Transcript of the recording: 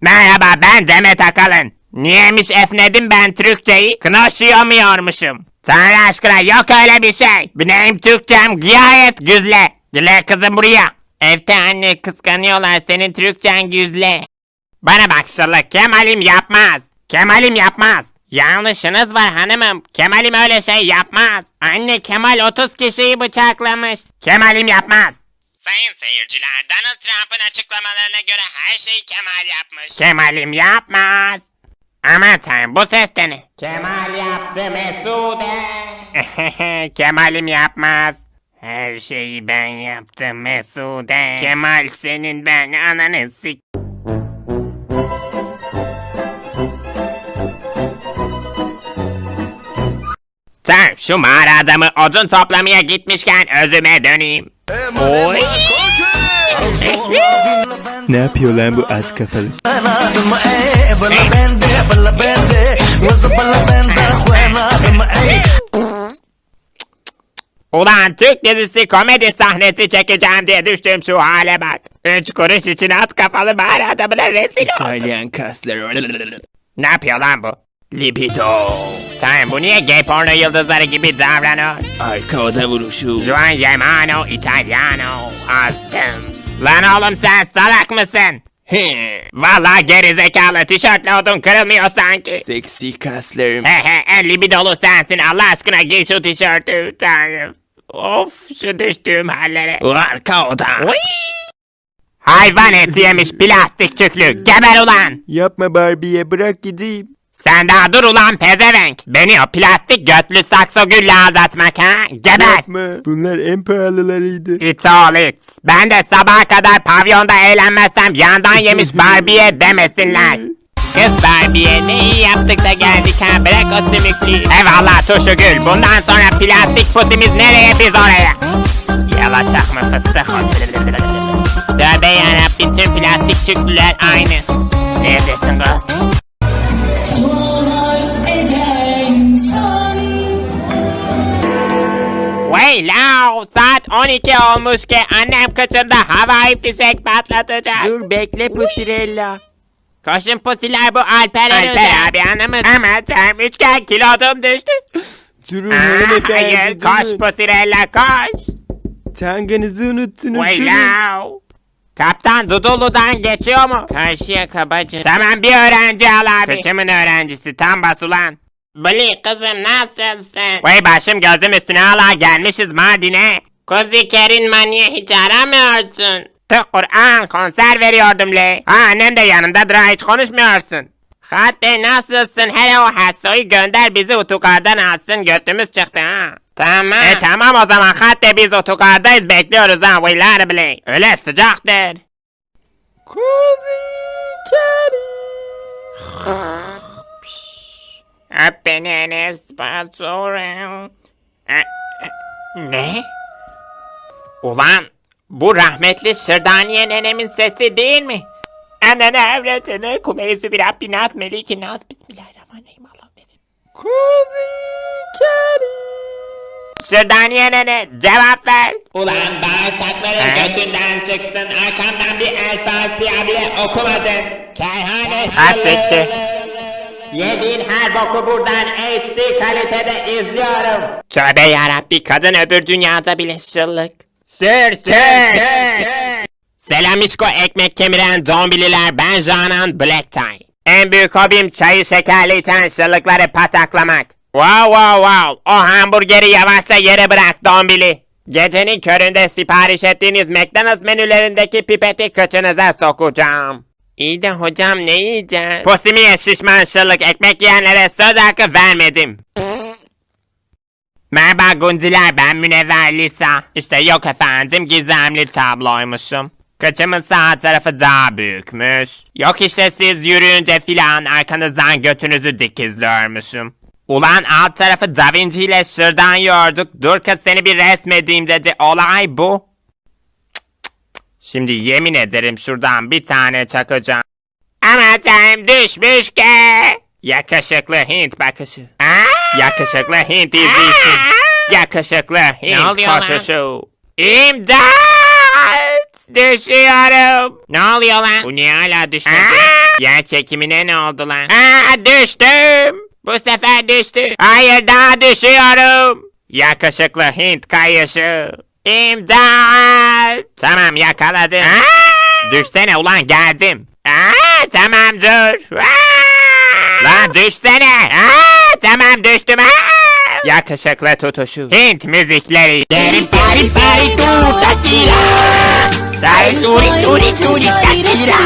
Merhaba ben Demet Akalın. Niyemiş efnedim ben Türkçeyi? Kınaşıyamıyormuşum. Tanrı aşkına yok öyle bir şey. Benim Türkçem gayet güzle. Dile kızım buraya. Evde anne kıskanıyorlar senin Türkçen güzle. Bana bak şıllık Kemal'im yapmaz. Kemal'im yapmaz. Yanlışınız var hanımım. Kemal'im öyle şey yapmaz. Anne Kemal 30 kişiyi bıçaklamış. Kemal'im yapmaz. Sayın seyirciler, Donald Trump'ın açıklamalarına göre her şeyi Kemal yapmış. Kemal'im yapmaz. Aman tanrım bu ses de ne? Kemal yaptı Mesude. Kemal'im yapmaz. Her şeyi ben yaptım Mesude. Kemal senin ben ananı sik... Sen şu mağara adamı odun toplamaya gitmişken özüme döneyim. Oy. Ne yapıyor lan bu aç kafalı? Ulan Türk dizisi komedi sahnesi çekeceğim diye düştüm şu hale bak. Üç kuruş için at kafalı mağara adamına rezil oldum. İtalyan kaslar. Ne yapıyor lan bu? Libido. Sen bu niye gay porno yıldızları gibi davranıyor? Arka oda vuruşu. Juan Germano Italiano. Astım. Lan oğlum sen salak mısın? He. Valla gerizekalı tişörtle odun kırılmıyor sanki. Seksi kaslarım. He he en libidolu sensin Allah aşkına giy şu tişörtü tanrım. Of şu düştüğüm hallere. Arka oda. Uy! Hayvan eti yemiş plastik çüklü geber ulan. Yapma Barbie'ye bırak gideyim. Sen daha dur ulan pezevenk. Beni o plastik götlü sakso gülle aldatmak ha. Geber. Yapma. Bunlar en pahalılarıydı. It's all it. Ben de sabaha kadar pavyonda eğlenmezsem yandan yemiş Barbie'ye demesinler. Kız Barbie'ye ne iyi yaptık da geldik ha bırak o sümüklüyü. Eyvallah tuşu gül bundan sonra plastik pusimiz nereye biz oraya. Yavaşak mı fıstık Tövbe yarabbim tüm plastik çüklüler aynı. Neredesin kız? Vay lao saat 12 olmuş ki annem kaçırdı havai fişek patlatacak. Dur bekle Pusirella. Koşun pusiler bu Alper Alper abi anamız. Ama tam üçgen kilodum düştü. Durun hanımefendi hayır koş durun. pusirella koş. Tanganızı unuttunuz Vay durun. lao. Kaptan Dudullu'dan geçiyor mu? Karşıya kabacı. Tamam bir öğrenci al abi. Kıçımın öğrencisi tam bas ulan. Bli kızım nasılsın? Vay başım gözüm üstüne hala gelmişiz Mardin'e. Kuzi Kerin maniye hiç aramıyorsun. Tık Kur'an konser veriyordum le. Ha annem de yanındadır ha hiç konuşmuyorsun. Hatta nasılsın hele o hassoyu gönder bizi otogardan alsın götümüz çıktı ha. Tamam. E tamam o zaman hatta biz otogardayız bekliyoruz ha vaylar bile. Öyle sıcaktır. Kuzi Keri. Enes Batur'um. E, e, Ne? Ulan bu rahmetli Şırdaniye nenemin sesi değil mi? Anne evretine kumeyüzü bir Rabbi nas meliki nas bismillahirrahmanirrahim Allah verin. Kuzi Keri. Şırdaniye nene cevap ver. Ulan bağırsakların götünden çıksın, arkamdan bir El Fatiha bile okumadın. Kerhane Affetti. Yediğin her boku buradan HD kalitede izliyorum. Tövbe yarabbi kadın öbür dünyada bile şıllık. Sür sür. Selam işko ekmek kemiren zombililer ben Canan Black Tie. En büyük hobim çayı şekerli içen şıllıkları pataklamak. Wow wow wow o hamburgeri yavaşça yere bırak dombili. Gecenin köründe sipariş ettiğiniz McDonald's menülerindeki pipeti kıçınıza sokacağım. İyi de hocam ne yiyeceğiz? Pusimiye şişman şıllık ekmek yiyenlere söz hakkı vermedim. Merhaba Gundiler ben Münevver Lisa. İşte yok efendim gizemli tabloymuşum. Kıçımın sağ tarafı daha büyükmüş. Yok işte siz yürüyünce filan arkanızdan götünüzü dikizliyormuşum. Ulan alt tarafı Da Vinci ile şırdan yorduk. Dur kız seni bir resmedeyim dedi. Olay bu. Şimdi yemin ederim şuradan bir tane çakacağım. Ama tanrım düşmüş ki. Yakışıklı Hint bakışı. Yakışıklı Hint izleyişi. Yakışıklı Hint koşuşu. İmdat! Düşüyorum. Ne oluyor lan? Bu niye hala düşmedi? Yer çekimine ne oldu lan? Aa, düştüm. Bu sefer düştü. Hayır daha düşüyorum. Yakışıklı Hint kayışı. İmdat. Tamam yakaladım. Düşsene ulan geldim. Aa, tamam dur. Aa! Lan düşsene. Aa, tamam düştüm. Aa! Yakışıklı tutuşu. Hint müzikleri. Pari pari tu takira Dai, Turi turi turi takira